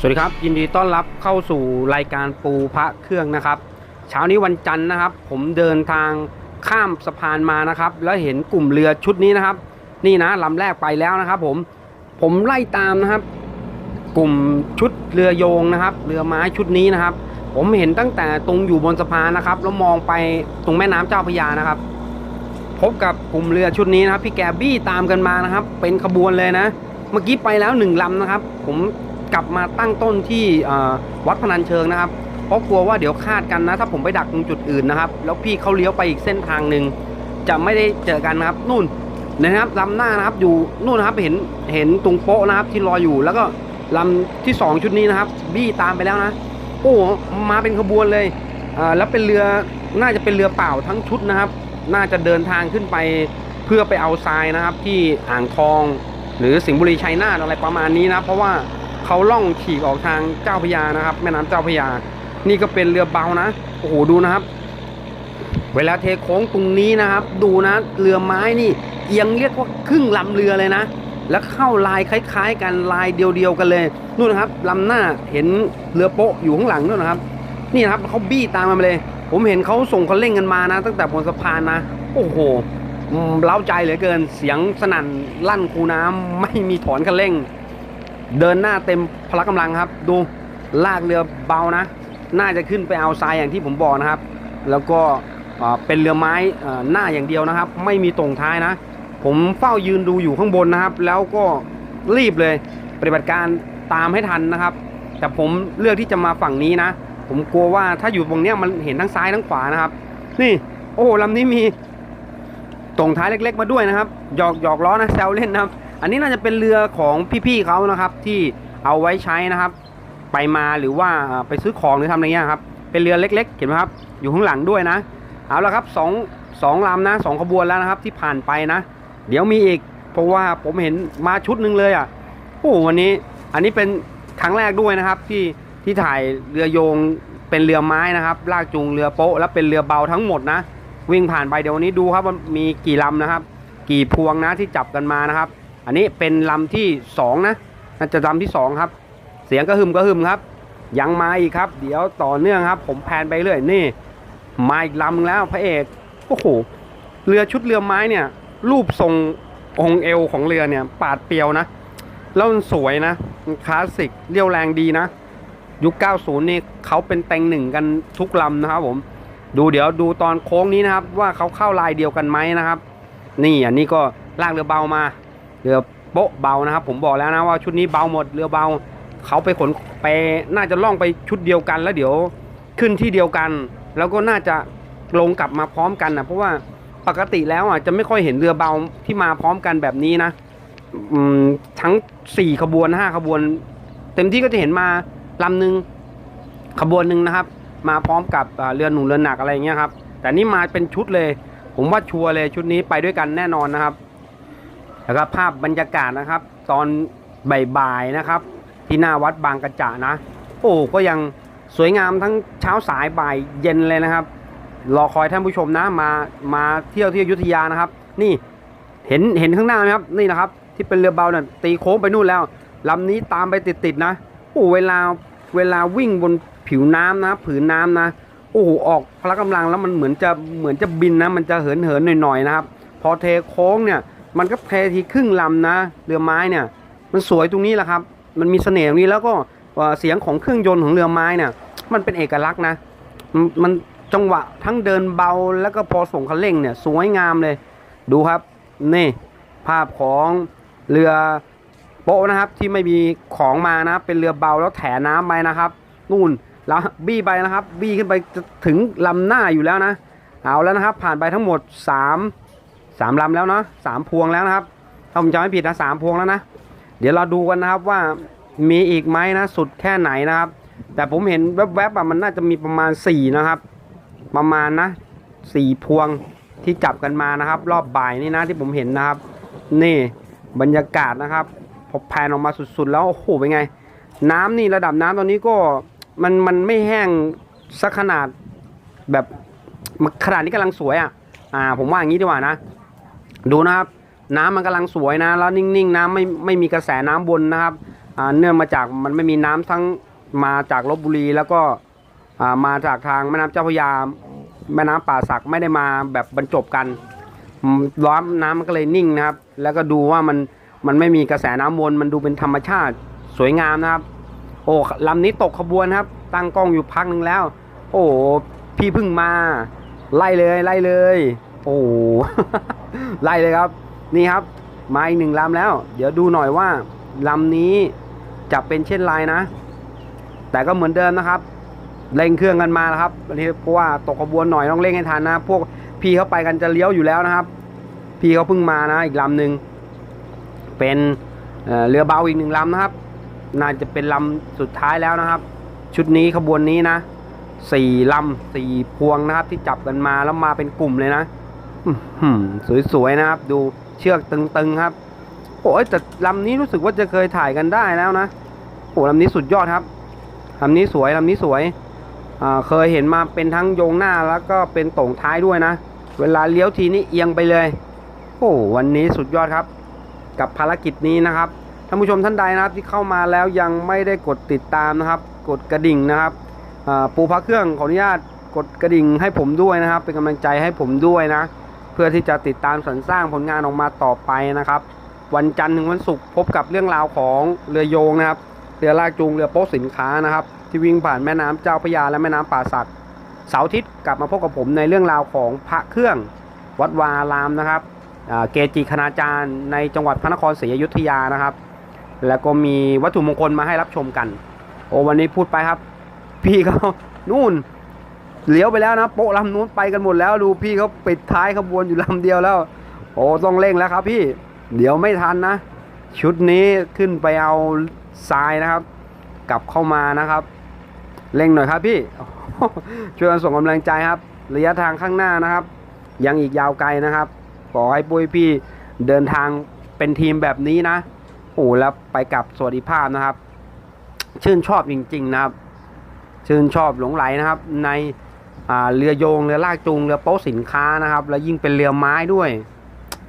สวัสดีครับ ยินดีต้อนรับเข้าสู่รายการปูพระเครื่องนะครับ เช้านี้วันจันทร์นะครับ ผมเดินทางข้ามสะพานมานะครับ แล้วเห็นกลุ่มเรือชุดนี้นะครับ นี่นะลำแรกไปแล้วนะครับผมผมไล่ตามนะครับ กลุ่มชุดเรือโยงนะครับ เรือไม้ชุดนี้นะครับ ผมเห็นตั้งแต่ตรงอยู่บนสะพานนะครับแล้วมองไปตรงแม่น้ำเจ้าพระยานะครับ พบกับกลุ่มเรือชุดนี้นะครับ พี่แกบี้ตามกันมานะครับ เป็นขบวนเลยนะ เมื่อกี้ไปแล้วหนึ่งลำนะครับ ผม กลับมาตั้งต้นที่วัดพนัญเชิงนะครับ เพราะกลัวว่าเดี๋ยวคาดกันนะ ถ้าผมไปดักตรงจุดอื่นนะครับ แล้วพี่เขาเลี้ยวไปอีกเส้นทางหนึ่งจะไม่ได้เจอกันนะครับนู่นนะครับลำหน้านะครับอยู่นู่นนะครับเห็นเห็นตรงโป๊ะนะครับที่รออยู่แล้วก็ลำที่สองชุดนี้นะครับ บี้ตามไปแล้วนะโอ้มาเป็นขบวนเลยอ่าแล้วเป็นเรือน่าจะเป็นเรือเปล่าทั้งชุดนะครับ น่าจะเดินทางขึ้นไปเพื่อไปเอาทรายนะครับ ที่อ่างทอง หรือสิงห์บุรีชัยนาทอะไรประมาณนี้นะเพราะว่า เขาล่องฉีกออกทางเจ้าพยานะครับ แม่น้ำเจ้าพยา นี่ก็เป็นเรือเบานะโอ้โหดูนะครับ เวลาเทโค้งตรงนี้นะครับ ดูนะเรือไม้นี่เอียงเรียกว่าครึ่งลำเรือเลยนะ แล้วเข้าลายคล้ายๆ กันลายเดียวๆกันเลยนู่นนะครับลำหน้าเห็นเรือโป๊ะอยู่ข้างหลังนู่นนะครับ นี่นะครับเขาบี้ตามมาเลย ผมเห็นเขาส่งเขาเร่งกันมานะ ตั้งแต่บนสะพานนะ โอ้โหเล้าใจเหลือเกินเสียงสนั่นลั่นคูน้ำไม่มีถอนคันเร่ง เดินหน้าเต็มพละกำลังครับ ดูลากเรือเบานะ น่าจะขึ้นไปเอาทรายอย่างที่ผมบอกนะครับ แล้วก็เป็นเรือไม้หน้าอย่างเดียวนะครับ ไม่มีตรงท้ายนะ ผมเฝ้ายืนดูอยู่ข้างบนนะครับ แล้วก็รีบเลยปฏิบัติการตามให้ทันนะครับ แต่ผมเลือกที่จะมาฝั่งนี้นะ ผมกลัวว่าถ้าอยู่ตรงเนี้ยมันเห็นทั้งซ้ายทั้งขวานะครับ นี่โอ้โหลำนี้มีตรงท้ายเล็ก ๆ มาด้วยนะครับหยอกหยอกล้อนะแซวเล่นนะครับ อันนี้น่าจะเป็นเรือของพี่ๆเขานะครับ ที่เอาไว้ใช้นะครับ ไปมาหรือว่าไปซื้อของหรือทำอะไรเงี้ยครับ เป็นเรือเล็ก ๆ เห็นไหมครับ อยู่ข้างหลังด้วยนะ เอาละครับสองสองลำนะสองขบวนแล้วนะครับ ที่ผ่านไปนะ เดี๋ยวมีอีก เพราะว่าผมเห็นมาชุดหนึ่งเลยอะโอ้วันนี้อันนี้เป็นครั้งแรกด้วยนะครับ ที่ที่ถ่ายเรือโยงเป็นเรือไม้นะครับ ลากจูงเรือโป๊ะแล้วเป็นเรือเบาทั้งหมดนะ วิ่งผ่านไปเดี๋ยววันนี้ดูครับว่ามีกี่ลำนะครับ กี่พวงนะที่จับกันมานะครับ อันนี้เป็นลำที่สองนะน่าจะลำที่สองครับ เสียงกระหึ่มกระหึ่มครับยังมาอีกครับ เดี๋ยวต่อเนื่องครับ ผมแพนไปเรื่อยนี่ มาอีกลำแล้วพระเอกโอ้โหเรือชุดเรือไม้เนี่ย รูปทรงองเอวของเรือเนี่ย ปาดเปียวนะ แล้วมันสวยนะคลาสสิกเรียวแรงดีนะ ยุค 90 นี่เขาเป็นเต็งหนึ่งกันทุกลำนะครับผมดูเดี๋ยวดูตอนโค้งนี้นะครับ ว่าเขาเข้าลายเดียวกันไหมนะครับ นี่อันนี้ก็ลากเรือเบามา เรือโป๊ะเบานะครับ ผมบอกแล้วนะว่าชุดนี้เบาหมดเรือเบาเขาไปขนไปน่าจะล่องไปชุดเดียวกันแล้วเดี๋ยวขึ้นที่เดียวกัน แล้วก็น่าจะลงกลับมาพร้อมกันนะเพราะว่าปกติแล้วอะจะไม่ค่อยเห็นเรือเบาที่มาพร้อมกันแบบนี้นะทั้งสี่ขบวนห้าขบวน เต็มที่ก็จะเห็นมาลำหนึ่งขบวนหนึ่งนะครับ มาพร้อมกับเรือหนุนเรือหนักอะไรเงี้ยครับแต่นี่มาเป็นชุดเลย ผมว่าชัวร์เลยชุดนี้ไปด้วยกันแน่นอนนะครับ แล้วก็ภาพบรรยากาศนะครับ ตอนบ่ายๆนะครับ ที่หน้าวัดบางกระจะนะ โอ้ก็ยังสวยงามทั้งเช้าสายบ่ายเย็นเลยนะครับ รอคอยท่านผู้ชมนะมามาเที่ยวที่อยุธยานะครับ นี่เห็นเห็นข้างหน้าไหมครับนี่นะครับ ที่เป็นเรือเบาเนี่ยตีโค้งไปนู่นแล้วลำนี้ตามไปติดๆนะโอ้เวลาเวลาวิ่งบนผิวน้ำนะ ผืนน้ำนะโอ้โหออกพละกำลังแล้วมันเหมือนจะเหมือนจะบินนะ มันจะเหินเหินหน่อยๆนะครับ พอเทโค้งเนี่ย มันก็เททีครึ่งลำนะ เรือไม้เนี่ย มันสวยตรงนี้แหละครับ มันมีเสน่ห์ตรงนี้แล้วก็เสียงของเครื่องยนต์ของเรือไม้เนี่ยมันเป็นเอกลักษณ์นะ มันจังหวะทั้งเดินเบาแล้วก็พอส่งคันเร่งเนี่ยสวยงามเลย ดูครับ นี่ ภาพของเรือโป๊ะนะครับที่ไม่มีของมานะเป็นเรือเบาแล้วแถน้ำไปนะครับ นู่นแล้วบี้ไปนะครับ บี้ขึ้นไปจะถึงลำหน้าอยู่แล้วนะ เอาแล้วนะครับ ผ่านไปทั้งหมดสาม สามลำแล้วเนาะสามพวงแล้วนะครับ ถ้าผมจำไม่ผิดนะสามพวงแล้วนะ เดี๋ยวเราดูกันนะครับว่ามีอีกไหมนะ สุดแค่ไหนนะครับ แต่ผมเห็นแวบๆอะมันน่าจะมีประมาณสี่นะครับ ประมาณนะสี่พวงที่จับกันมานะครับ รอบบ่ายนี่นะที่ผมเห็นนะครับ นี่บรรยากาศนะครับพอแพนออกมาสุดๆ แล้วโอ้โหเป็นไง น้ำนี่ระดับน้ำตอนนี้ก็มันมันไม่แห้งสักขนาดแบบขนาดนี้กำลังสวยอะอ่า ผมว่าอย่างนี้ดีกว่านะ ดูนะครับ น้ำมันกำลังสวยนะ แล้วนิ่งๆ น้ำไม่ไม่มีกระแสน้ำวนนะครับเนื่องมาจากมันไม่มีน้ำทั้งมาจากลบบุรีแล้วก็มาจากทางแม่น้ำเจ้าพระยาแม่น้ำป่าสักไม่ได้มาแบบบรรจบกันอืมร้อนน้ำมันก็เลยนิ่งนะครับ แล้วก็ดูว่ามันมันไม่มีกระแสน้ำวนมันดูเป็นธรรมชาติสวยงามนะครับ โอ้ลำนี้ตกขบวนครับ ตั้งกล้องอยู่พักหนึ่งแล้ว โอ้พี่พึ่งมา ไล่เลยไล่เลย โอ้ไล่เลยครับ นี่ครับ มาอีกหนึ่งลำแล้ว เดี๋ยวดูหน่อยว่าลำนี้จะเป็นเช่นไรนะ แต่ก็เหมือนเดิมนะครับ เร่งเครื่องกันมาแล้วครับอันนี้เพราะว่าตกขบวนหน่อยต้องเร่งให้ทันนะ พวกพี่เขาไปกันจะเลี้ยวอยู่แล้วนะครับ พี่เขาเพิ่งมานะอีกลำหนึ่งเป็นเรือเบาอีกหนึ่งลำนะครับ น่าจะเป็นลำสุดท้ายแล้วนะครับ ชุดนี้ขบวนนี้นะสี่ลำสี่พวงนะครับที่จับกันมาแล้วมาเป็นกลุ่มเลยนะ สวยๆนะครับ ดูเชือกตึงๆครับโอ้ยแต่ลำนี้รู้สึกว่าจะเคยถ่ายกันได้แล้วนะโอ้ลำนี้สุดยอดครับลำนี้สวยลำนี้สวยเคยเห็นมาเป็นทั้งโยงหน้าแล้วก็เป็นต่งท้ายด้วยนะ เวลาเลี้ยวทีนี้เอียงไปเลย โอ้วันนี้สุดยอดครับ กับภารกิจนี้นะครับท่านผู้ชมท่านใดนะครับที่เข้ามาแล้วยังไม่ได้กดติดตามนะครับ กดกระดิ่งนะครับปูพักเครื่องขออนุญาตกดกระดิ่งให้ผมด้วยนะครับ เป็นกำลังใจให้ผมด้วยนะ พื่อที่จะติดตามสรรสร้างผลงานออกมาต่อไปนะครับ วันจันทร์ถึงวันศุกร์พบกับเรื่องราวของเรือโยงนะครับเรือลากจูงเรือโป๊ะสินค้านะครับ ที่วิ่งผ่านแม่น้ำเจ้าพระยาและแม่น้ำป่าสักเสาร์อาทิตย์กลับมาพบกับผมในเรื่องราวของพระเครื่องวัดวาอารามนะครับเกจิคณาจารย์ในจังหวัดพระนครศรีอยุธยานะครับ แล้วก็มีวัตถุมงคลมาให้รับชมกัน โอ้วันนี้พูดไปครับ พี่เขานู่น เลี้ยวไปแล้วนะโปะลำนู้นไปกันหมดแล้วดูพี่เขาปิดท้ายขบวนอยู่ลำเดียวแล้ว โอ้ต้องเร่งแล้วครับพี่เดี๋ยวไม่ทันนะ ชุดนี้ขึ้นไปเอาทรายนะครับ กลับเข้ามานะครับ เร่งหน่อยครับพี่ช่วยกันส่งกำลังใจครับ ระยะทางข้างหน้านะครับ ยังอีกยาวไกลนะครับขอให้ปุ้ยพี่เดินทางเป็นทีมแบบนี้นะโอ้แล้วไปกับสวัสดิภาพนะครับ ชื่นชอบจริง ๆ นะครับ ชื่นชอบหลงไหลนะครับ ใน เรือโยงเรือลากจูงเรือโป๊ะสินค้านะครับ แล้วยิ่งเป็นเรือไม้ด้วย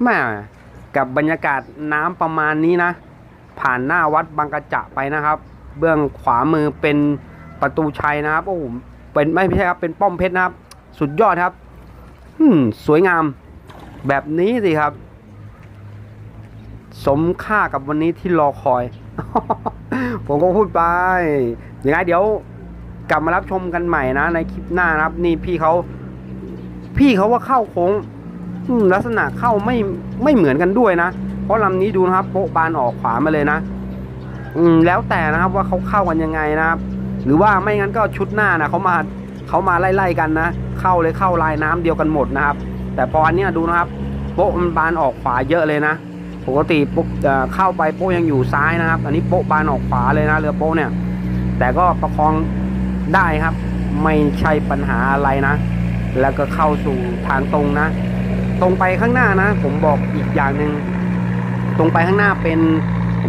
แม่กับบรรยากาศน้ำประมาณนี้นะ ผ่านหน้าวัดบางกระจะไปนะครับ เบื้องขวามือเป็นประตูชัยนะครับโอ้โหเป็นไม่ใช่ครับเป็นป้อมเพชรนะครับ สุดยอดครับอืมสวยงามแบบนี้สิครับ สมค่ากับวันนี้ที่รอคอย ผมก็พูดไปยังไงเดี๋ยว กลับมารับชมกันใหม่นะ ในคลิปหน้านะครับ นี่พี่เขาพี่เขาว่าเข้าโค้งลักษณะเข้าไม่ไม่เหมือนกันด้วยนะ เพราะลำนี้ดูนะครับโป๊ะบานออกขวามาเลยนะ อืมแล้วแต่นะครับว่าเขาเข้ากันยังไงนะครับ หรือว่าไม่งั้นก็ชุดหน้านะเขามาเขามาไล่ๆกันนะเข้าเลยเข้าลายน้ำเดียวกันหมดนะครับ แต่พออันนี้ดูนะครับโป๊ะมันบานออกขวาเยอะเลยนะปกติปุ๊บเอ่อเข้าไปโป๊ะยังอยู่ซ้ายนะครับ อันนี้โป๊ะบานออกขวาเลยนะเรือโป๊ะเนี่ย แต่ก็ประคอง ได้ครับ ไม่ใช่ปัญหาอะไรนะ แล้วก็เข้าสู่ทางตรงนะ ตรงไปข้างหน้านะ ผมบอกอีกอย่างหนึ่งตรงไปข้างหน้าเป็น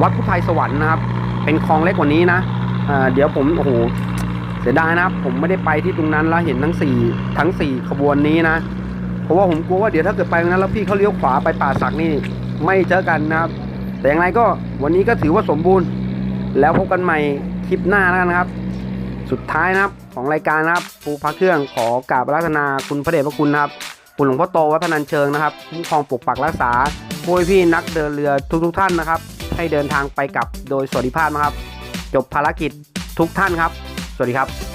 วัดพุทธไทยสวรรค์นะครับ เป็นคลองเล็กกว่านี้นะเเดี๋ยวผมโอ้โหเสียดายนะครับ ผมไม่ได้ไปที่ตรงนั้นแล้วเห็นทั้งสี่ทั้งสี่ขบวนนี้นะเพราะว่าผมกลัวว่าเดี๋ยวถ้าเกิดไปตรงนั้นแล้วพี่เขาเลี้ยวขวาไปป่าสักนี่ไม่เจอกันนะครับ แต่อย่างไรก็วันนี้ก็ถือว่าสมบูรณ์ แล้วพบกันใหม่คลิปหน้าแล้วกันนะครับ สุดท้ายนะครับของรายการนะครับปูพระเครื่องขอกราบรัตนาคุณพระเดชพระคุณนะครับคุณหลวงพ่อโตวัดพนัญเชิงนะครับคุ้มครองปกปักรักษาผู้พี่นักเดินเรือทุกๆท่านนะครับ ให้เดินทางไปกลับโดยสวัสดิภาพนะครับ จบภารกิจทุกท่านครับ สวัสดีครับ